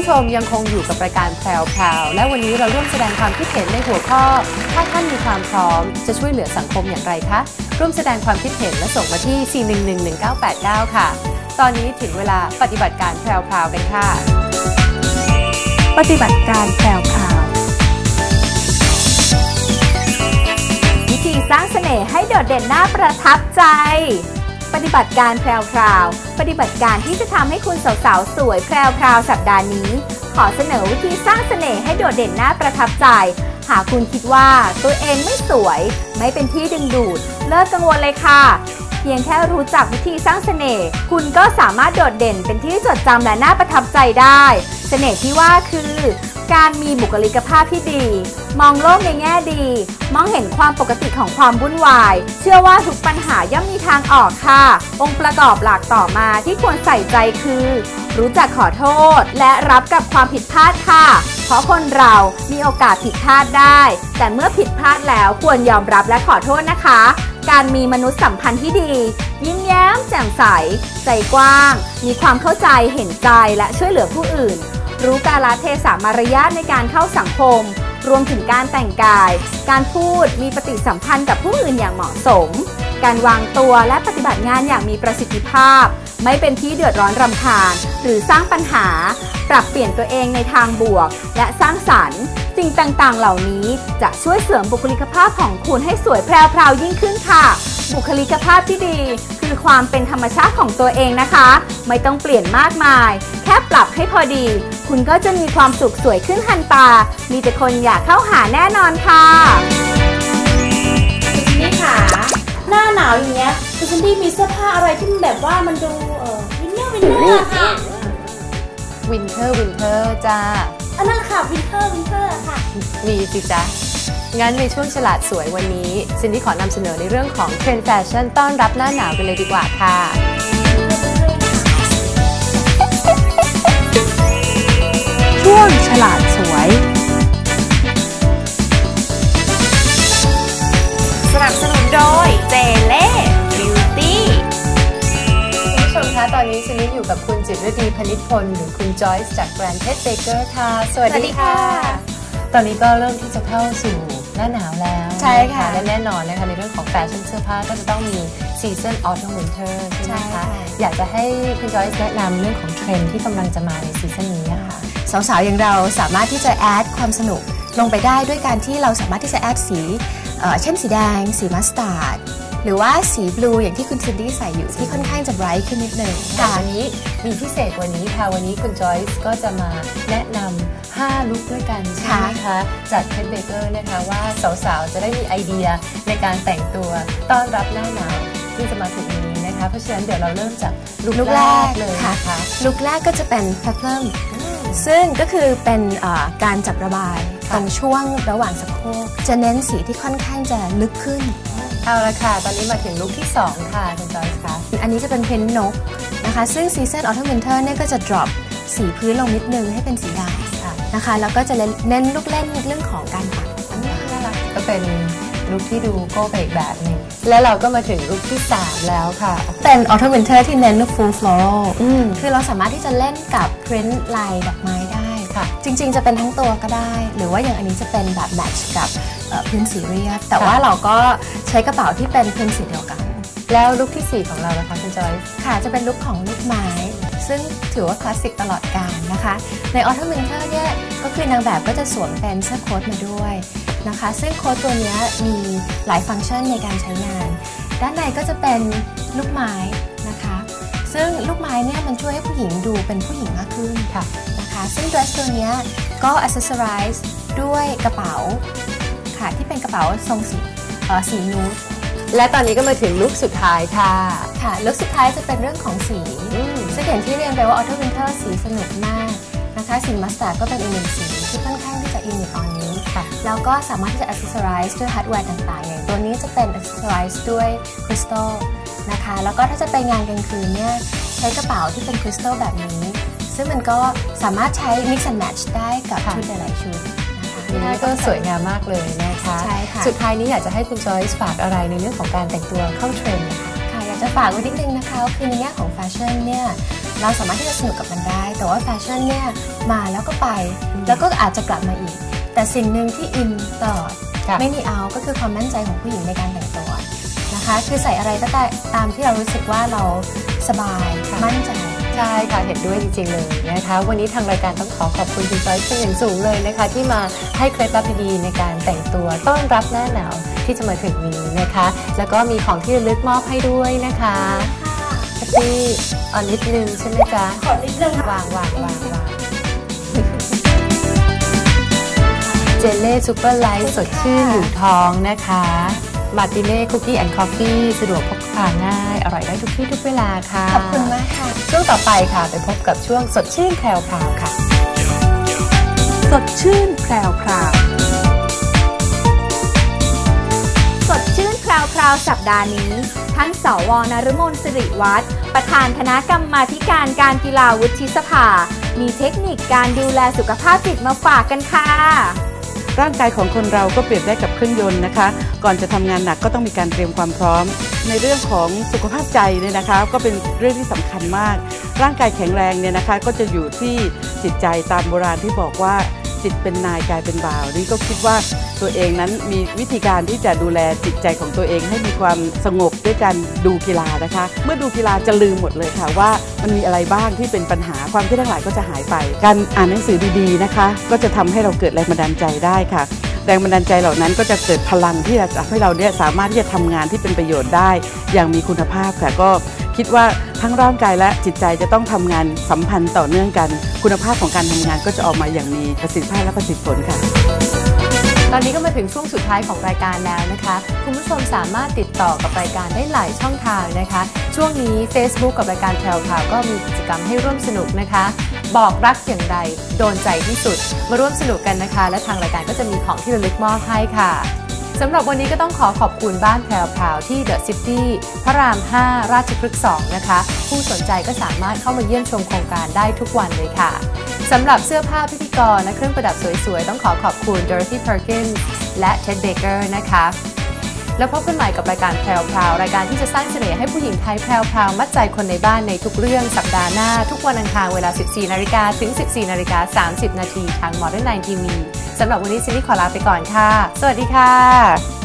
ผู้ชมยังคงอยู่กับรายการแพรวพราวและวันนี้เราร่วมแสดงความคิดเห็นในหัวข้อ ถ้าท่านมีความพร้อมจะช่วยเหลือสังคมอย่างไรคะ ร่วมแสดงความคิดเห็นและส่งมาที่ 4111989 ค่ะ ตอนนี้ถึงเวลาปฏิบัติการแพรวพราวกันค่ะ ปฏิบัติการแพรวพราววิธีสร้างเสน่ห์ให้โดดเด่นน่าประทับใจ ปฏิบัติการแพรวพราว ปฏิบัติการที่จะทำให้คุณสาวๆสวยแพรวพราวสัปดาห์นี้ ขอเสนอวิธีสร้างเสน่ห์ให้โดดเด่นน่าประทับใจ หากคุณคิดว่าตัวเองไม่สวย ไม่เป็นที่ดึงดูด เลิกกังวลเลยค่ะ เพียงแค่รู้จักวิธีสร้างเสน่ห์คุณก็สามารถโดดเด่นเป็นที่จดจำและน่าประทับใจได้ เสน่ห์ที่ว่าคือ การมีบุคลิกภาพที่ดี มองโลกในแง่ดี มองเห็นความปกติของความวุ่นวาย เชื่อว่าทุกปัญหาย่อมมีทางออกค่ะ องค์ประกอบหลักต่อมาที่ควรใส่ใจคือ รู้จักขอโทษ และรับกับความผิดพลาดค่ะ เพราะคนเรามีโอกาสผิดพลาดได้ แต่เมื่อผิดพลาดแล้วควรยอมรับและขอโทษนะคะ การมีมนุษยสัมพันธ์ที่ดี ยิ้มแย้มแจ่มใส ใจกว้าง มีความเข้าใจเห็นใจและช่วยเหลือผู้อื่น รู้กาลเทศะมารยาทในการเข้าสังคม รวมถึงการแต่งกาย การพูดมีปฏิสัมพันธ์กับผู้อื่นอย่างเหมาะสม การวางตัวและปฏิบัติงานอย่างมีประสิทธิภาพ ไม่เป็นที่เดือดร้อนรำคาญ หรือสร้างปัญหา ปรับเปลี่ยนตัวเองในทางบวก และสร้างสรรค์สิ่งต่างๆ เหล่านี้จะช่วยเสริมบุคลิกภาพของคุณให้สวยแพรวๆยิ่งขึ้นค่ะ บุคลิกภาพที่ดี คือความเป็นธรรมชาติของตัวเองนะคะ ไม่ต้องเปลี่ยนมากมาย แค่ปรับให้พอดี คุณก็จะมีความสุขสวยขึ้นทันตา มีแต่คนอยากเข้าหาแน่นอนค่ะคุณนี่ค่ะ หน้าหนาวอย่างเงี้ยคุณซันดี้มีเสื้อผ้าอะไรที่มันแบบว่ามันดู วินเนอร์วินเนอร์ค่ะ วินเทอร์วินเทอร์จ้าอันนั้นแหละค่ะวินเทอร์วินเทอร์ค่ะ มีสิจ๊ะ งั้นในช่วงฉลาดสวยวันนี้ซินดี้ขอนำเสนอในเรื่องของเทรนด์แฟชั่นต้อนรับหน้าหนาวกันเลยดีกว่าค่ะช่วงฉลาด อนนี้ซินดี้อยู่กับคุณจิตรดีพนิชพลหรือคุณจอยส์จากแบรนด์เพชรเบเกอร์ค่ะ สวัสสวัสดีดีค่ะค่ะ ตอนนี้ก็เริ่มที่จะเข้าสู่หน้าหนาวแล้วใช่ค่ะนและแน่นอนนะคะในเรื่องของแฟชั่นเสื้อผ้าก็จะต้องมีซีซันออ t ม m วินเทอร์ใช่ไหมใช่คะค่ะอยากจะให้คุณจอยส์แนะนำเรื่องของเทรนด์ที่กำลังจะมาในซีซันนี้อะค่ะสาวๆอย่างเราสามารถที่จะแอดความสนุกลงไปได้ด้วยการที่เราสามารถที่จะแอดสีเอ่อเช่นสีแดง สีมัสตาร์ด หรือว่าสีบลูอย่างที่คุณซินดี้ใส่อยู่ที่ค่อนข้างจะไบรท์ขึ้นนิดนึงค่ะค่ะวันนี้มีพิเศษกวันนี้ค่ะ วันนี้คุณจอยส์ก็จะมาแนะนำ5ลุคด้วยกันใช่ไหมคะจากเพชรเบเกอร์นะคะว่าสาวๆ จะได้มีไอเดียในการแต่งตัวต้อนรับหน้าหนาวที่จะมาถึงนี้นะคะ เพราะฉะนั้นเดี๋ยวเราเริ่มจากลุคลุคแรแรกกเลยค่ะนะคะลุคแรกก็จะเป็นแพลมซึ่งก็คือเป็นเอ่อการจับระบายค่ะ ตรงช่วงระหว่างสะโพกจะเน้นสีที่ค่อนข้างจะลึกขึ้น เอาละค่ะ ตอนนี้มาถึงลุคที่ 2 ค่ะคุณจอยส์คะอันนี้จะเป็นเพนนกนะคะ ซึ่งซีซันออ t ม m วินเทอร์เนี่ยก็จะ drop สีพื้นลงนิดนึงให้เป็นสีดำค่ะนะคะ แล้วก็จะเน้นลูกเล่นเรื่องของการปักต่างน่ารักก็เป็นลุคที่ดูโก้ไปอีกแบบหนึ่งแล้วเราก็มาถึงลุคที่ 3 แล้วค่ะๆเป็นออ t ม m วินเทอร์ที่เน้น full floral อืมคือเราสามารถที่จะเล่นกับ print ลายดอกไม้ได้ ค่ะ จริงๆ จะเป็นทั้งตัวก็ได้ หรือว่าอย่างอันนี้จะเป็นแบบแมทช์กับเอ่อพื้นสีเรียบ แต่ว่าเราก็ใช้กระเป๋าที่เป็นพื้นสีเดียวกัน แล้วลุคทีสี่4 ของเราล่ะคะคุณจอยส์ค่ะจะเป็นลุคของลูกไม้ ซึ่งถือว่าคลาสสิกตลอดกาลนะคะ ในออ t ม m วินเทอร์เนี่ยก็คือนางแบบก็จะสวมเป็นเสื้อโค้ทมาด้วยนะคะ ซึ่งโค้ทตัวเนี้ยมีหลายฟังก์ชันในการใช้งาน ด้านในก็จะเป็นลูกไม้นะคะซึ่งลูกไม้เนี่ยมันช่วยให้ผู้หญิงดูเป็นผู้หญิงมากขึ้นค่ะ นะคะซึ่ง dress ตัวเนี้ยก็ accessorize ด้วยกระเป๋าค่ะที่เป็นกระเป๋าทรงสีเอ่อสีนูดและตอนนี้ก็มาถึงลุคสุดท้ายค่ะค่ะลุคสุดท้ายจะเป็นเรื่องของสีอืมซึ่งอย่างที่เรียนไปว่า autumn winter สีสนุกมากนะคะสีมัสตาร์ดก็เป็นอีกหนึ่งสีที่ค่อนข้างที่จะอินอยู่ตอนนี้ค่ะแล้วก็สามารถที่จะ accessorize ด้วย hardware ต่างๆ อย่างตัวนี้จะเป็น accessorize ด้วยคริสตัลนะคะแล้วก็ถ้าจะไปงานกลางคืนเนี่ยใช้กระเป๋าที่เป็นคริสตัลแบบนี้ ซึ่งมันก็สามารถใช้ mix and match ได้กับค่ะชุดหลายๆชุดนะคะอันนี้ก็สวยงามมากเลยนะคะใช่ค่ะสุดท้ายนี้อยากจะให้คุณจอยส์ฝากอะไรในเรื่องของการแต่งตัวเข้าเทรนด์นะคะค่ะอยากจะฝากไว้นิดนึงนะคะคือในแง่ของแฟชั่นเนี่ยเราสามารถที่จะสนุกกับมันได้ แต่ว่าแฟชั่นเนี่ยมาแล้วก็ไป แล้วก็อาจจะกลับมาอีก แต่สิ่งหนึ่งที่อินตลอดค่ะไม่มีเอาก็คือความมั่นใจของผู้หญิงในการแต่งตัวนะคะ คือใส่อะไรก็ได้ตามที่เรารู้สึกว่าเราสบายค่ะมั่นใจ ใช่ค่ะเห็นด้วยจริงๆเลยนะคะวันนี้ทางรายการต้องขอขอบคุณคุณจอยเป็นอย่างสูงเลยนะคะ ที่มาให้เคล็ดลับดีๆในการแต่งตัวต้อนรับหน้าหนาวที่จะมาถึงนี้นะคะ แล้วก็มีของที่ระลึกมอบให้ด้วยนะคะแพตตี้เอันนิดนึงใช่ไหมจ๊ะขอนิดนึงค่ะวางวางวางวางเจเล่ซูเปอร์ไลท์สดชื่นอยู่ท้องนะคะมาติเน่คุกกี้แอนด์คอฟฟี่สะดวกพก พาง่าย อร่อยได้ทุกที่ทุกเวลาค่ะ ขอบคุณมากค่ะ ช่วงต่อไปค่ะ ไปพบกับช่วงสดชื่นแพรวพราวค่ะ สดชื่นแพรวพราวสดชื่นแพรวพราวสัปดาห์นี้ ท่านสวนรมนสิริวัตรประธานคณะกรรมาธิการการกีฬาวุฒิสภา มีเทคนิคการดูแลสุขภาพจิตมาฝากกันค่ะ ร่างกายของคนเราก็เปรียบได้กับเครื่องยนต์นะคะ ก่อนจะทำงานหนักก็ต้องมีการเตรียมความพร้อม ในเรื่องของสุขภาพใจเนี่ยนะคะ ก็เป็นเรื่องที่สำคัญมาก ร่างกายแข็งแรงเนี่ยนะคะ ก็จะอยู่ที่จิตใจตามโบราณที่บอกว่า จิตเป็นนายกายเป็นบ่าวนี่ก็คิดว่าตัวเองนั้นมีวิธีการที่จะดูแลจิตใจของตัวเองให้มีความสงบด้วยการดูกีฬานะคะ เมื่อดูกีฬาจะลืมหมดเลยค่ะว่ามันมีอะไรบ้างที่เป็นปัญหาความคิดทั้งหลายก็จะหายไป การอ่านหนังสือดีๆนะคะ ก็จะทำให้เราเกิดแรงบันดาลใจได้ค่ะแรงบันดาลใจเหล่านั้นก็จะเกิดพลังที่จะทำให้เราเนี่ยสามารถที่จะทำงานที่เป็นประโยชน์ได้ อย่างมีคุณภาพค่ะก็ คิดว่าทั้งร่างกายและจิตใจจะต้องทำงานสัมพันธ์ต่อเนื่องกัน คุณภาพของการทำงานก็จะออกมาอย่างมีประสิทธิภาพและประสิทธิผลค่ะ ตอนนี้ก็มาถึงช่วงสุดท้ายของรายการแล้วนะคะ คุณผู้ชมสามารถติดต่อกับรายการได้หลายช่องทางนะคะ ช่วงนี้ Facebook กับรายการแพรวพาวก็มีกิจกรรมให้ร่วมสนุกนะคะบอกรักอย่างไรโดนใจที่สุด มาร่วมสนุกกันนะคะ และทางรายการก็จะมีของที่ระลึกมอบให้ค่ะ สำหรับวันนี้ก็ต้องขอขอบคุณบ้านแพรวพราวที่เดอะซิตี้พระราม 5 ราชพฤกษ์2นะคะ ผู้สนใจก็สามารถเข้ามาเยี่ยมชมโครงการได้ทุกวันเลยค่ะสำหรับเสื้อผ้าพิธีกรและเครื่องประดับสวยๆ ต้องขอขอบคุณ Dorothy Perkins และ Ted Baker นะคะ แล้วพบกันใหม่กับรายการแพรวพราวรายการที่จะสร้างเสน่ห์ให้ผู้หญิงไทยแพรวพราวมัดใจคนในบ้านในทุกเรื่องสัปดาห์หน้า ทุกวันอังคารเวลา 14 นาฬิกาถึง 14 นาฬิกา 30 นาทีทาง Modern 9 TV สำหรับวันนี้ซินนี่ขอลาไปก่อนค่ะ สวัสดีค่ะ